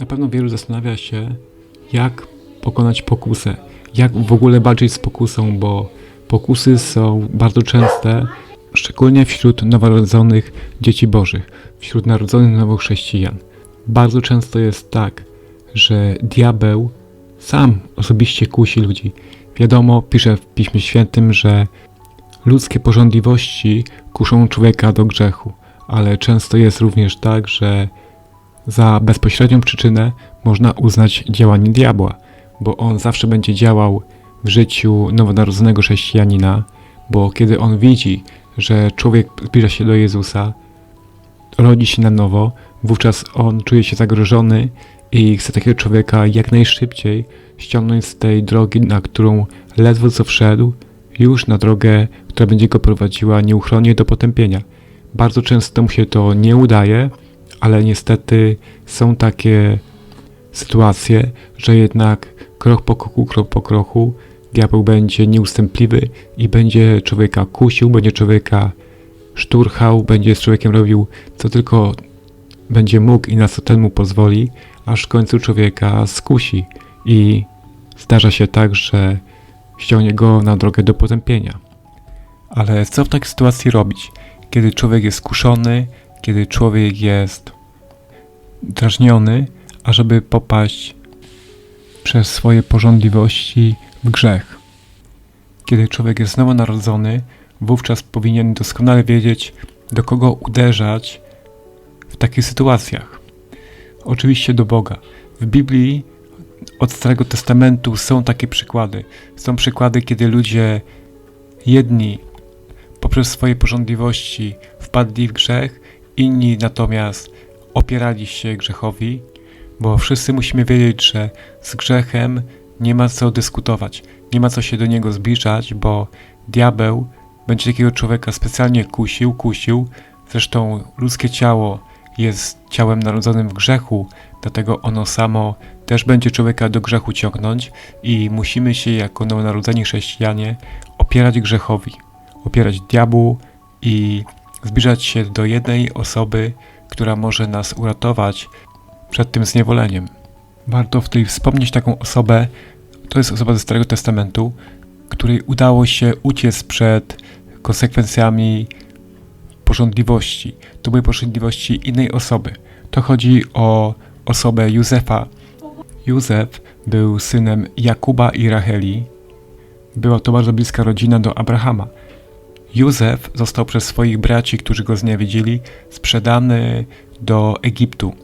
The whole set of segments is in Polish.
Na pewno wielu zastanawia się, jak pokonać pokusę, jak w ogóle walczyć z pokusą, bo pokusy są bardzo częste, szczególnie wśród noworodzonych dzieci bożych, wśród narodzonych nowych chrześcijan. Bardzo często jest tak, że diabeł sam osobiście kusi ludzi. Wiadomo, pisze w Piśmie Świętym, że ludzkie porządliwości kuszą człowieka do grzechu, ale często jest również tak, że za bezpośrednią przyczynę można uznać działanie diabła, bo on zawsze będzie działał w życiu nowonarodzonego chrześcijanina, bo kiedy on widzi, że człowiek zbliża się do Jezusa, rodzi się na nowo, wówczas on czuje się zagrożony i chce takiego człowieka jak najszybciej ściągnąć z tej drogi, na którą ledwo co wszedł, już na drogę, która będzie go prowadziła nieuchronnie do potępienia. Bardzo często mu się to nie udaje, ale niestety są takie sytuacje, że jednak krok po kroku, krok po kroku diabeł będzie nieustępliwy i będzie człowieka kusił, będzie człowieka szturchał, będzie z człowiekiem robił co tylko będzie mógł i na co ten mu pozwoli, aż w końcu człowieka skusi i zdarza się tak, że ściągnie go na drogę do potępienia. Ale co w takiej sytuacji robić? Kiedy człowiek jest skuszony, kiedy człowiek jest drażniony, ażeby popaść przez swoje porządliwości w grzech. Kiedy człowiek jest znowu narodzony, wówczas powinien doskonale wiedzieć, do kogo uderzać w takich sytuacjach. Oczywiście do Boga. W Biblii od Starego Testamentu są takie przykłady. Są przykłady, kiedy ludzie jedni poprzez swoje porządliwości wpadli w grzech, inni natomiast opierali się grzechowi, bo wszyscy musimy wiedzieć, że z grzechem nie ma co dyskutować, nie ma co się do niego zbliżać, bo diabeł będzie takiego człowieka specjalnie kusił, kusił. Zresztą ludzkie ciało jest ciałem narodzonym w grzechu, dlatego ono samo też będzie człowieka do grzechu ciągnąć i musimy się jako nowonarodzeni chrześcijanie opierać grzechowi, opierać diabłu i zbliżać się do jednej osoby, która może nas uratować przed tym zniewoleniem. Warto w tej wspomnieć taką osobę, to jest osoba ze Starego Testamentu, której udało się uciec przed konsekwencjami porządliwości. To były porządliwości innej osoby. To chodzi o osobę Józefa. Józef był synem Jakuba i Racheli. Była to bardzo bliska rodzina do Abrahama. Józef został przez swoich braci, którzy go zniewiedzili, sprzedany do Egiptu.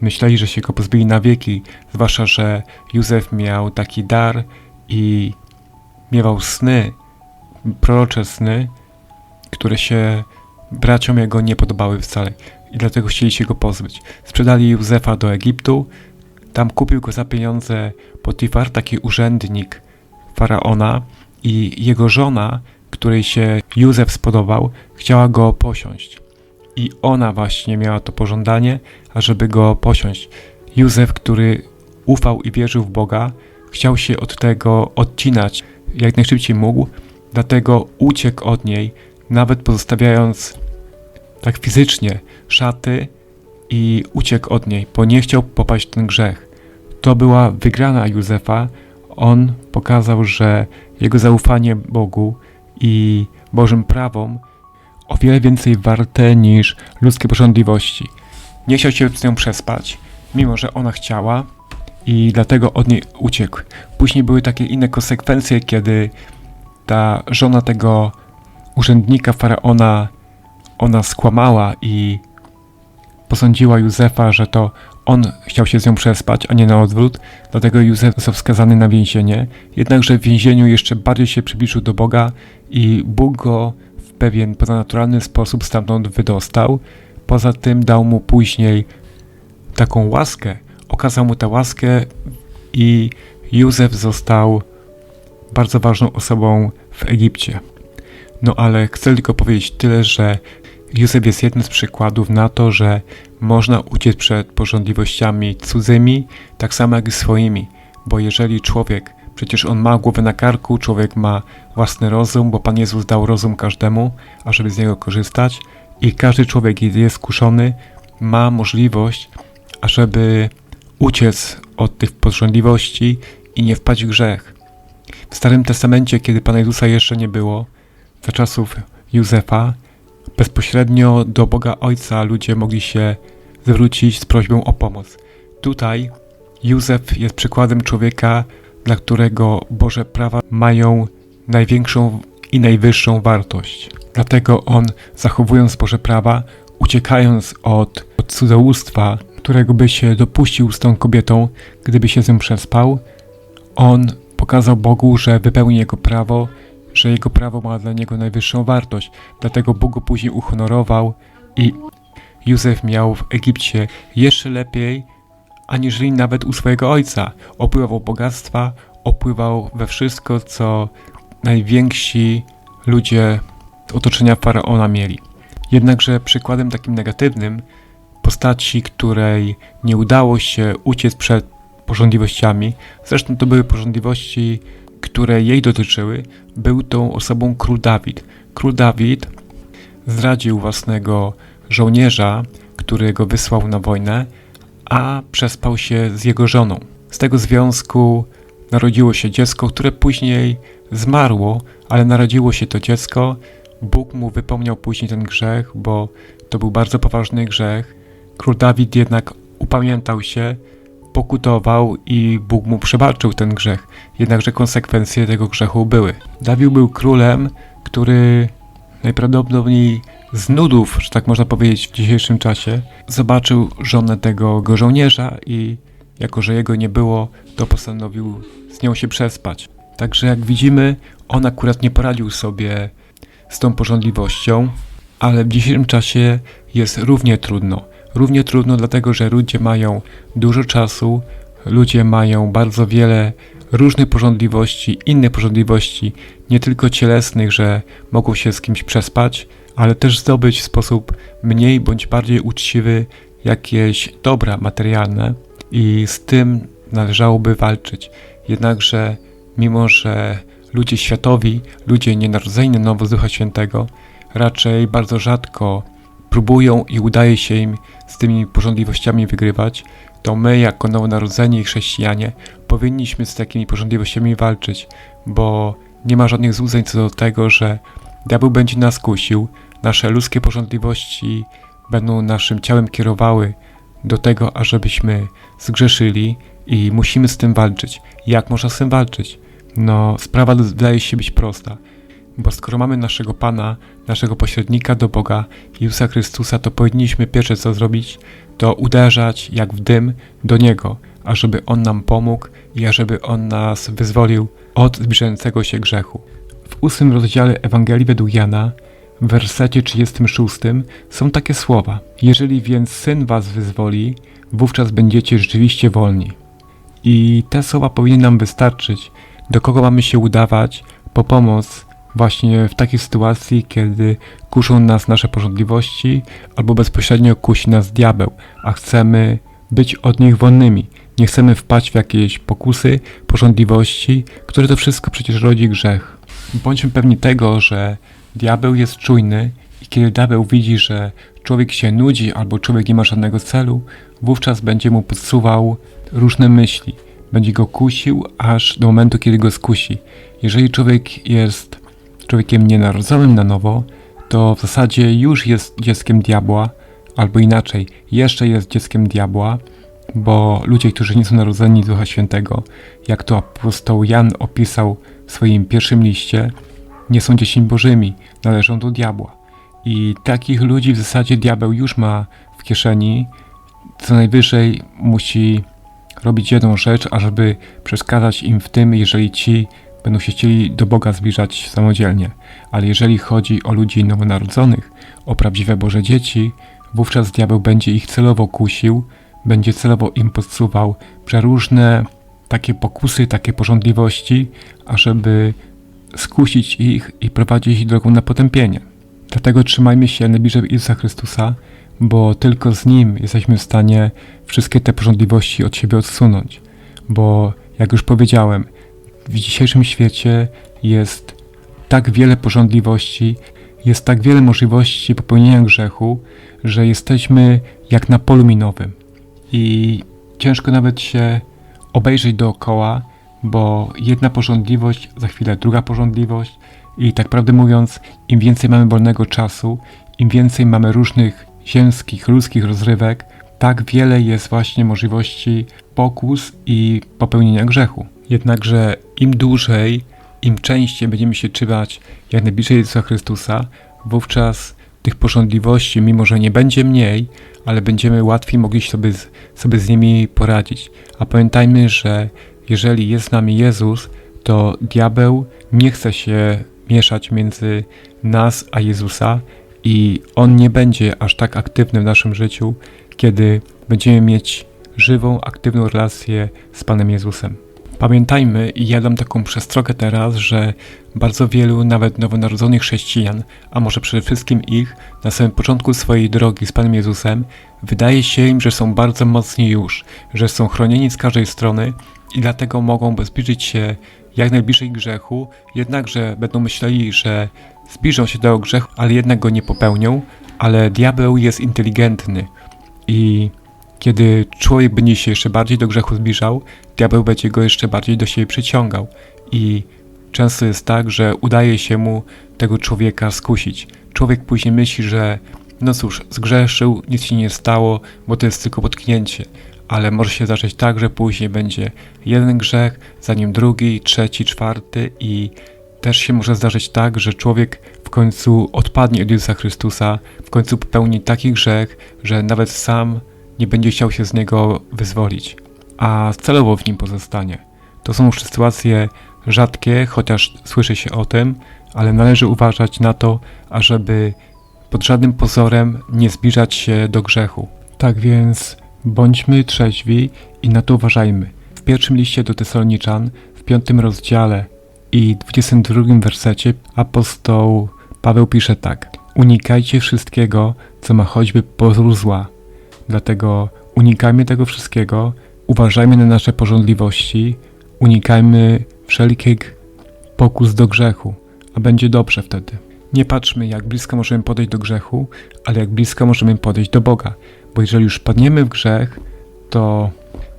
Myśleli, że się go pozbyli na wieki, zwłaszcza, że Józef miał taki dar i miewał sny, prorocze sny, które się braciom jego nie podobały wcale i dlatego chcieli się go pozbyć. Sprzedali Józefa do Egiptu, tam kupił go za pieniądze Potifar, taki urzędnik faraona i jego żona, której się Józef spodobał, chciała go posiąść. I ona właśnie miała to pożądanie, ażeby go posiąść. Józef, który ufał i wierzył w Boga, chciał się od tego odcinać jak najszybciej mógł, dlatego uciekł od niej, nawet pozostawiając tak fizycznie szaty i uciekł od niej, bo nie chciał popaść w ten grzech. To była wygrana Józefa. On pokazał, że jego zaufanie Bogu i Bożym prawom o wiele więcej warte niż ludzkie porządliwości. Nie chciał się z nią przespać, mimo że ona chciała i dlatego od niej uciekł. Później były takie inne konsekwencje, kiedy ta żona tego urzędnika faraona ona skłamała i posądziła Józefa, że to on chciał się z nią przespać, a nie na odwrót, dlatego Józef został skazany na więzienie. Jednakże w więzieniu jeszcze bardziej się przybliżył do Boga i Bóg go w pewien ponadnaturalny sposób stamtąd wydostał. Poza tym dał mu później taką łaskę, okazał mu tę łaskę i Józef został bardzo ważną osobą w Egipcie. No ale chcę tylko powiedzieć tyle, że Józef jest jednym z przykładów na to, że można uciec przed porządliwościami cudzymi, tak samo jak i swoimi. Bo jeżeli człowiek, przecież on ma głowę na karku, człowiek ma własny rozum, bo Pan Jezus dał rozum każdemu, ażeby z niego korzystać, i każdy człowiek, jest skuszony, ma możliwość, ażeby uciec od tych porządliwości i nie wpaść w grzech. W Starym Testamencie, kiedy Pana Jezusa jeszcze nie było, za czasów Józefa, bezpośrednio do Boga Ojca ludzie mogli się zwrócić z prośbą o pomoc. Tutaj Józef jest przykładem człowieka, dla którego Boże prawa mają największą i najwyższą wartość. Dlatego on, zachowując Boże prawa, uciekając od, od cudzołóstwa, którego by się dopuścił z tą kobietą, gdyby się z nią przespał, on pokazał Bogu, że wypełni jego prawo, że jego prawo ma dla niego najwyższą wartość. Dlatego Bóg go później uhonorował i Józef miał w Egipcie jeszcze lepiej, aniżeli nawet u swojego ojca. Opływał bogactwa, opływał we wszystko, co najwięksi ludzie otoczenia faraona mieli. Jednakże przykładem takim negatywnym postaci, której nie udało się uciec przed porządliwościami, zresztą to były porządliwości, które jej dotyczyły, był tą osobą król Dawid. Król Dawid zdradził własnego żołnierza, który go wysłał na wojnę, a przespał się z jego żoną. Z tego związku narodziło się dziecko, które później zmarło, ale narodziło się to dziecko. Bóg mu wypomniał później ten grzech, bo to był bardzo poważny grzech. Król Dawid jednak upamiętał się, pokutował i Bóg mu przebaczył ten grzech. Jednakże konsekwencje tego grzechu były. Dawid był królem, który najprawdopodobniej z nudów, że tak można powiedzieć w dzisiejszym czasie, zobaczył żonę tego go żołnierza i jako, że jego nie było, to postanowił z nią się przespać. Także jak widzimy, on akurat nie poradził sobie z tą porządliwością, ale w dzisiejszym czasie jest równie trudno. Równie trudno, dlatego że ludzie mają dużo czasu, ludzie mają bardzo wiele różnych porządliwości, innych porządliwości, nie tylko cielesnych, że mogą się z kimś przespać, ale też zdobyć w sposób mniej bądź bardziej uczciwy jakieś dobra materialne i z tym należałoby walczyć. Jednakże, mimo że ludzie światowi, ludzie nienarodzeni na nowo z Ducha Świętego, raczej bardzo rzadko próbują i udaje się im z tymi porządliwościami wygrywać, to my, jako nowonarodzeni chrześcijanie, powinniśmy z takimi porządliwościami walczyć, bo nie ma żadnych złudzeń co do tego, że diabeł będzie nas kusił, nasze ludzkie porządliwości będą naszym ciałem kierowały do tego, ażebyśmy zgrzeszyli i musimy z tym walczyć. Jak można z tym walczyć? No, sprawa wydaje się być prosta. Bo skoro mamy naszego Pana, naszego pośrednika do Boga, Jezusa Chrystusa, to powinniśmy pierwsze co zrobić, to uderzać jak w dym do Niego, ażeby On nam pomógł i ażeby On nas wyzwolił od zbliżającego się grzechu. W ósmym rozdziale Ewangelii według Jana, w wersecie 36 są takie słowa. Jeżeli więc Syn was wyzwoli, wówczas będziecie rzeczywiście wolni. I te słowa powinny nam wystarczyć, do kogo mamy się udawać po pomoc właśnie w takiej sytuacji, kiedy kuszą nas nasze porządliwości albo bezpośrednio kusi nas diabeł, a chcemy być od nich wolnymi. Nie chcemy wpaść w jakieś pokusy, porządliwości, które to wszystko przecież rodzi grzech. Bądźmy pewni tego, że diabeł jest czujny i kiedy diabeł widzi, że człowiek się nudzi albo człowiek nie ma żadnego celu, wówczas będzie mu podsuwał różne myśli. Będzie go kusił aż do momentu, kiedy go skusi. Jeżeli człowiek jest człowiekiem nienarodzonym na nowo, to w zasadzie już jest dzieckiem diabła, albo inaczej, jeszcze jest dzieckiem diabła, bo ludzie, którzy nie są narodzeni Ducha Świętego, jak to apostoł Jan opisał w swoim pierwszym liście, nie są dziećmi bożymi, należą do diabła. I takich ludzi w zasadzie diabeł już ma w kieszeni, co najwyżej musi robić jedną rzecz, ażeby przeszkadzać im w tym, jeżeli ci będą się chcieli do Boga zbliżać samodzielnie. Ale jeżeli chodzi o ludzi nowonarodzonych, o prawdziwe Boże dzieci, wówczas diabeł będzie ich celowo kusił, będzie celowo im podsuwał przeróżne takie pokusy, takie porządliwości, ażeby skusić ich i prowadzić ich drogą na potępienie. Dlatego trzymajmy się najbliżej Jezusa Chrystusa, bo tylko z Nim jesteśmy w stanie wszystkie te porządliwości od siebie odsunąć. Bo, jak już powiedziałem, w dzisiejszym świecie jest tak wiele porządliwości, jest tak wiele możliwości popełnienia grzechu, że jesteśmy jak na polu minowym. I ciężko nawet się obejrzeć dookoła, bo jedna porządliwość, za chwilę druga porządliwość i tak prawdę mówiąc, im więcej mamy wolnego czasu, im więcej mamy różnych ziemskich, ludzkich rozrywek, tak wiele jest właśnie możliwości pokus i popełnienia grzechu. Jednakże im dłużej, im częściej będziemy się trzymać jak najbliżej Jezusa Chrystusa, wówczas tych porządliwości, mimo że nie będzie mniej, ale będziemy łatwiej mogli sobie z, sobie z nimi poradzić. A pamiętajmy, że jeżeli jest z nami Jezus, to diabeł nie chce się mieszać między nas a Jezusa i on nie będzie aż tak aktywny w naszym życiu, kiedy będziemy mieć żywą, aktywną relację z Panem Jezusem. Pamiętajmy, i ja dam taką przestrogę teraz, że bardzo wielu, nawet nowonarodzonych chrześcijan, a może przede wszystkim ich, na samym początku swojej drogi z Panem Jezusem, wydaje się im, że są bardzo mocni już, że są chronieni z każdej strony i dlatego mogą zbliżyć się jak najbliżej grzechu, jednakże będą myśleli, że zbliżą się do grzechu, ale jednak go nie popełnią, ale diabeł jest inteligentny i kiedy człowiek będzie się jeszcze bardziej do grzechu zbliżał, diabeł będzie go jeszcze bardziej do siebie przyciągał. I często jest tak, że udaje się mu tego człowieka skusić. Człowiek później myśli, że no cóż, zgrzeszył, nic się nie stało, bo to jest tylko potknięcie. Ale może się zdarzyć tak, że później będzie jeden grzech, zanim drugi, trzeci, czwarty i też się może zdarzyć tak, że człowiek w końcu odpadnie od Jezusa Chrystusa, w końcu popełni taki grzech, że nawet sam nie będzie chciał się z niego wyzwolić, a celowo w nim pozostanie. To są już sytuacje rzadkie, chociaż słyszy się o tym, ale należy uważać na to, ażeby pod żadnym pozorem nie zbliżać się do grzechu. Tak więc bądźmy trzeźwi i na to uważajmy. W pierwszym liście do Tesaloniczan, w piątym rozdziale i 22 wersecie apostoł Paweł pisze tak: Unikajcie wszystkiego, co ma choćby pozór zła Dlatego unikajmy tego wszystkiego, uważajmy na nasze porządliwości, unikajmy wszelkich pokus do grzechu, a będzie dobrze wtedy. Nie patrzmy, jak blisko możemy podejść do grzechu, ale jak blisko możemy podejść do Boga, bo jeżeli już padniemy w grzech, to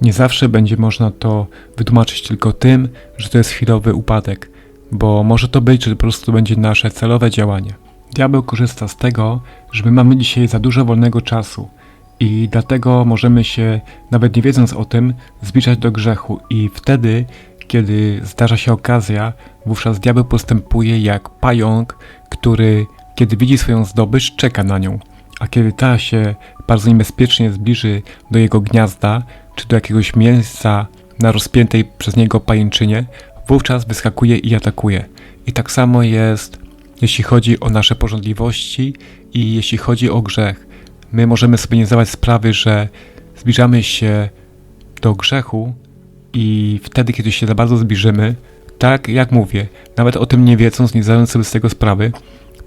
nie zawsze będzie można to wytłumaczyć tylko tym, że to jest chwilowy upadek, bo może to być, że po prostu będzie nasze celowe działanie. Diabeł korzysta z tego, że my mamy dzisiaj za dużo wolnego czasu, i dlatego możemy się, nawet nie wiedząc o tym, zbliżać do grzechu. I wtedy, kiedy zdarza się okazja, wówczas diabeł postępuje jak pająk, który, kiedy widzi swoją zdobycz, czeka na nią. A kiedy ta się bardzo niebezpiecznie zbliży do jego gniazda, czy do jakiegoś miejsca na rozpiętej przez niego pajęczynie, wówczas wyskakuje i atakuje. I tak samo jest, jeśli chodzi o nasze porządliwości i jeśli chodzi o grzech my możemy sobie nie zdawać sprawy, że zbliżamy się do grzechu i wtedy, kiedy się za bardzo zbliżymy, tak jak mówię, nawet o tym nie wiedząc, nie zdając sobie z tego sprawy,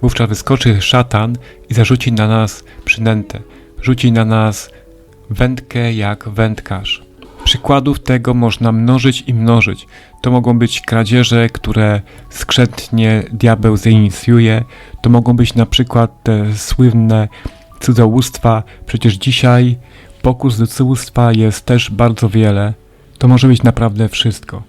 wówczas wyskoczy szatan i zarzuci na nas przynętę. Rzuci na nas wędkę jak wędkarz. Przykładów tego można mnożyć i mnożyć. To mogą być kradzieże, które skrzętnie diabeł zainicjuje. To mogą być na przykład te słynne cudzołóstwa, przecież dzisiaj pokus do cudzołóstwa jest też bardzo wiele. To może być naprawdę wszystko.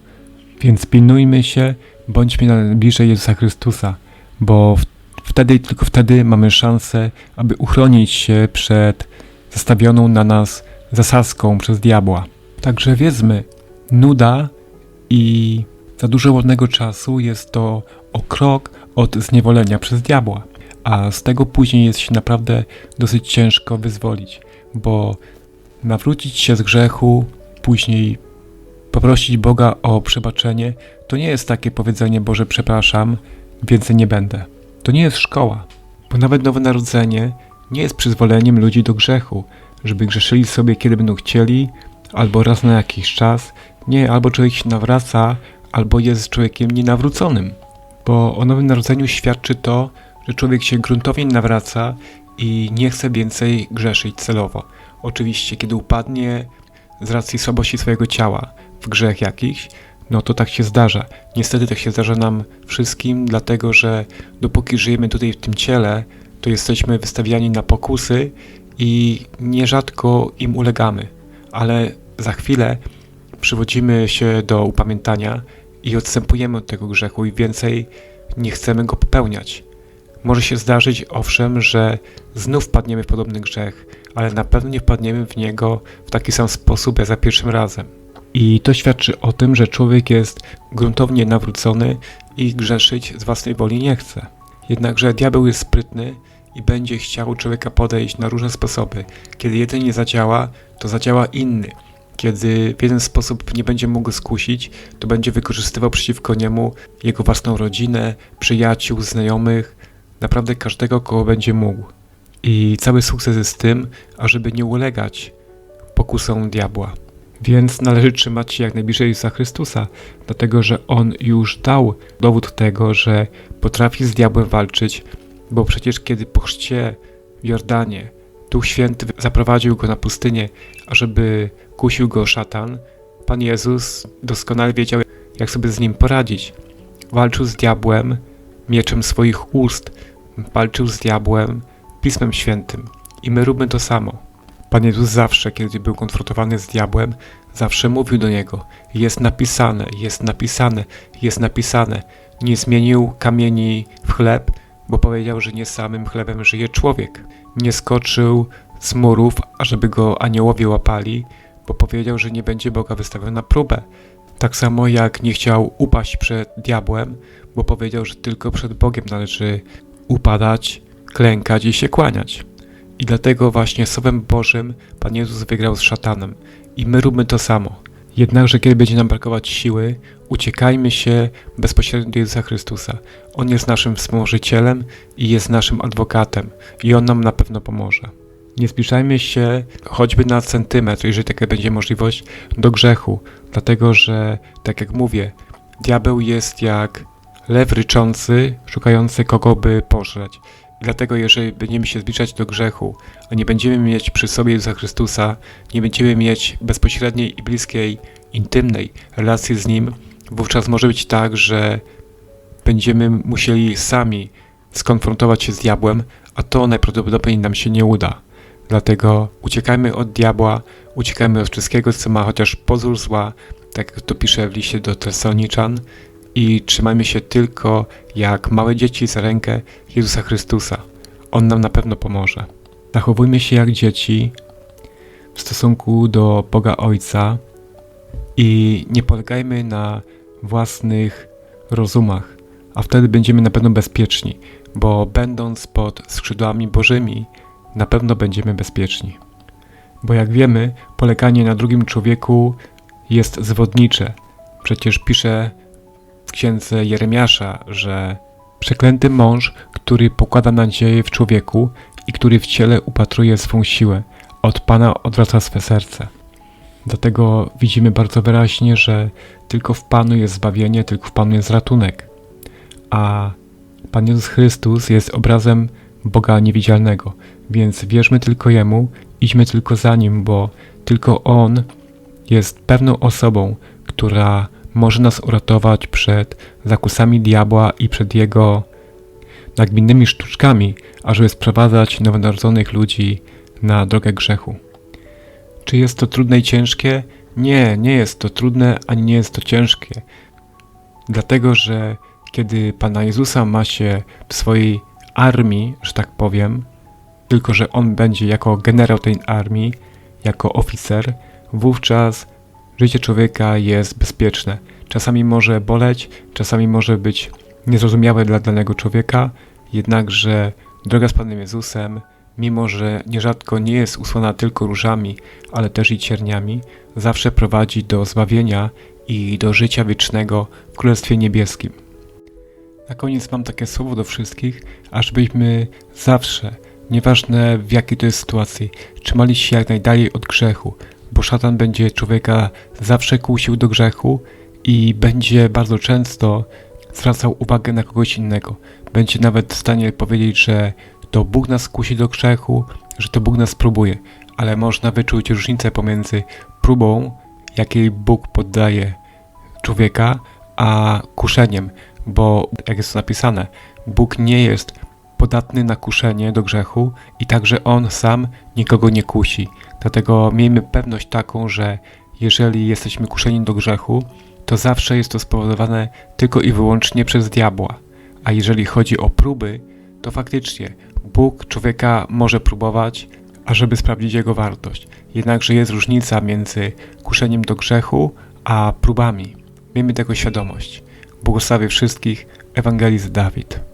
Więc pilnujmy się, bądźmy bliżej Jezusa Chrystusa, bo wtedy tylko wtedy mamy szansę, aby uchronić się przed zastawioną na nas zasadzką przez diabła. Także wiedzmy, nuda i za dużo wolnego czasu jest to o krok od zniewolenia przez diabła a z tego później jest się naprawdę dosyć ciężko wyzwolić, bo nawrócić się z grzechu, później poprosić Boga o przebaczenie, to nie jest takie powiedzenie Boże przepraszam, więcej nie będę. To nie jest szkoła, bo nawet nowe narodzenie nie jest przyzwoleniem ludzi do grzechu, żeby grzeszyli sobie kiedy będą chcieli, albo raz na jakiś czas. Nie, albo człowiek się nawraca, albo jest człowiekiem nienawróconym. Bo o Nowym Narodzeniu świadczy to, że człowiek się gruntownie nawraca i nie chce więcej grzeszyć celowo. Oczywiście, kiedy upadnie z racji słabości swojego ciała w grzech jakiś, no to tak się zdarza. Niestety tak się zdarza nam wszystkim, dlatego że dopóki żyjemy tutaj w tym ciele, to jesteśmy wystawiani na pokusy i nierzadko im ulegamy. Ale za chwilę przywodzimy się do upamiętania i odstępujemy od tego grzechu i więcej nie chcemy go popełniać. Może się zdarzyć, owszem, że znów wpadniemy w podobny grzech, ale na pewno nie wpadniemy w niego w taki sam sposób jak za pierwszym razem. I to świadczy o tym, że człowiek jest gruntownie nawrócony i grzeszyć z własnej woli nie chce. Jednakże diabeł jest sprytny i będzie chciał człowieka podejść na różne sposoby. Kiedy jeden nie zadziała, to zadziała inny. Kiedy w jeden sposób nie będzie mógł go skusić, to będzie wykorzystywał przeciwko niemu jego własną rodzinę, przyjaciół, znajomych, naprawdę każdego, kogo będzie mógł. I cały sukces jest tym, ażeby nie ulegać pokusom diabła. Więc należy trzymać się jak najbliżej Jezusa Chrystusa, dlatego że On już dał dowód tego, że potrafi z diabłem walczyć, bo przecież kiedy po chrzcie w Jordanie Duch Święty zaprowadził go na pustynię, ażeby kusił go szatan, Pan Jezus doskonale wiedział, jak sobie z nim poradzić. Walczył z diabłem mieczem swoich ust, walczył z diabłem Pismem Świętym. I my róbmy to samo. Pan Jezus zawsze, kiedy był konfrontowany z diabłem, zawsze mówił do niego: Jest napisane, jest napisane, jest napisane. Nie zmienił kamieni w chleb, bo powiedział, że nie samym chlebem żyje człowiek. Nie skoczył z murów, ażeby go aniołowie łapali, bo powiedział, że nie będzie Boga wystawiał na próbę. Tak samo jak nie chciał upaść przed diabłem, bo powiedział, że tylko przed Bogiem należy upadać, klękać i się kłaniać. I dlatego właśnie Słowem Bożym Pan Jezus wygrał z szatanem. I my róbmy to samo. Jednakże kiedy będzie nam brakować siły, uciekajmy się bezpośrednio do Jezusa Chrystusa. On jest naszym wspomożycielem i jest naszym adwokatem i On nam na pewno pomoże. Nie zbliżajmy się choćby na centymetr, jeżeli taka będzie możliwość, do grzechu, dlatego że, tak jak mówię, diabeł jest jak lew ryczący, szukający kogo by pożreć. Dlatego, jeżeli będziemy się zbliżać do grzechu, a nie będziemy mieć przy sobie Jezusa Chrystusa, nie będziemy mieć bezpośredniej i bliskiej, intymnej relacji z Nim, wówczas może być tak, że będziemy musieli sami skonfrontować się z diabłem, a to najprawdopodobniej nam się nie uda. Dlatego uciekajmy od diabła, uciekajmy od wszystkiego, co ma chociaż pozór zła, tak jak to pisze w liście do Tesaloniczan, i trzymajmy się tylko jak małe dzieci za rękę Jezusa Chrystusa. On nam na pewno pomoże. Zachowujmy się jak dzieci w stosunku do Boga Ojca i nie polegajmy na własnych rozumach, a wtedy będziemy na pewno bezpieczni, bo będąc pod skrzydłami Bożymi, na pewno będziemy bezpieczni. Bo jak wiemy, poleganie na drugim człowieku jest zwodnicze. Przecież pisze w księdze Jeremiasza, że przeklęty mąż, który pokłada nadzieję w człowieku i który w ciele upatruje swą siłę, od Pana odwraca swe serce. Dlatego widzimy bardzo wyraźnie, że tylko w Panu jest zbawienie, tylko w Panu jest ratunek. A Pan Jezus Chrystus jest obrazem Boga niewidzialnego, więc wierzmy tylko Jemu, idźmy tylko za Nim, bo tylko On jest pewną osobą, która może nas uratować przed zakusami diabła i przed jego nagminnymi sztuczkami, ażeby sprowadzać nowonarodzonych ludzi na drogę grzechu. Czy jest to trudne i ciężkie? Nie, nie jest to trudne, ani nie jest to ciężkie. Dlatego, że kiedy Pana Jezusa ma się w swojej armii, że tak powiem, tylko że On będzie jako generał tej armii, jako oficer, wówczas życie człowieka jest bezpieczne. Czasami może boleć, czasami może być niezrozumiałe dla danego człowieka, jednakże droga z Panem Jezusem, mimo że nierzadko nie jest usłana tylko różami, ale też i cierniami, zawsze prowadzi do zbawienia i do życia wiecznego w Królestwie Niebieskim. Na koniec mam takie słowo do wszystkich, ażebyśmy zawsze, nieważne w jakiej to jest sytuacji, trzymali się jak najdalej od grzechu, bo szatan będzie człowieka zawsze kusił do grzechu i będzie bardzo często zwracał uwagę na kogoś innego. Będzie nawet w stanie powiedzieć, że to Bóg nas kusi do grzechu, że to Bóg nas próbuje, ale można wyczuć różnicę pomiędzy próbą, jakiej Bóg poddaje człowieka, a kuszeniem, bo jak jest to napisane, Bóg nie jest podatny na kuszenie do grzechu i także On sam nikogo nie kusi. Dlatego miejmy pewność taką, że jeżeli jesteśmy kuszeni do grzechu, to zawsze jest to spowodowane tylko i wyłącznie przez diabła. A jeżeli chodzi o próby, to faktycznie Bóg człowieka może próbować, ażeby sprawdzić jego wartość. Jednakże jest różnica między kuszeniem do grzechu a próbami. Miejmy tego świadomość. Błogosławię wszystkich, ewangelizm Dawid.